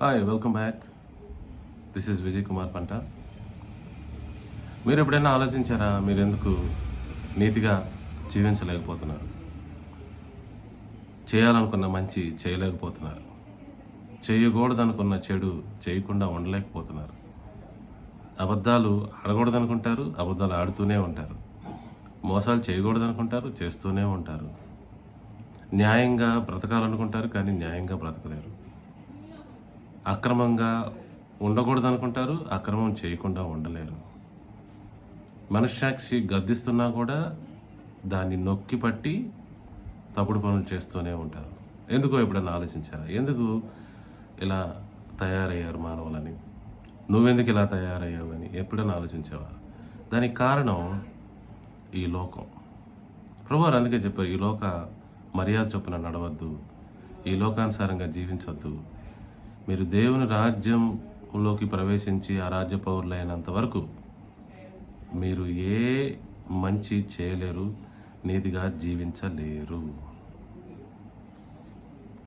Hi welcome back this is Vijay Kumar పంట మీరు ఎప్పుడైనా ఆలోచించారా మీరు ఎందుకు నీతిగా జీవించలేకపోతున్నారు? చేయాలనుకున్న మంచి చేయలేకపోతున్నారు. చేయకూడదనుకున్న చెడు చేయకుండా ఉండలేకపోతున్నారు. అబద్ధాలు ఆడకూడదనుకుంటారు అబద్ధాలు ఆడుతూనే ఉంటారు. మోసాలు చేయకూడదనుకుంటారు చేస్తూనే ఉంటారు. న్యాయంగా బ్రతకాలనుకుంటారు కానీ న్యాయంగా బ్రతకలేరు. అక్రమంగా ఉండకూడదు అనుకుంటారు అక్రమం చేయకుండా ఉండలేరు. మనశ్శాక్షి గద్దిస్తున్నా కూడా దాన్ని నొక్కి పట్టి తప్పుడు పనులు చేస్తూనే ఉంటారు. ఎందుకో ఎప్పుడైనా ఆలోచించారా? ఎందుకు ఇలా తయారయ్యారు మానవులని? నువ్వెందుకు ఇలా తయారయ్యావని ఎప్పుడైనా ఆలోచించావా? దానికి కారణం ఈ లోకం. ప్రభువారు అందుకే చెప్పారు ఈ లోక మర్యాద చొప్పున నడవద్దు ఈ లోకానుసారంగా జీవించవద్దు మీరు దేవుని రాజ్యంలోకి ప్రవేశించి ఆ రాజ్య పౌరులైనంత వరకు మీరు ఏ మంచి చేయలేరు నీతిగా జీవించలేరు.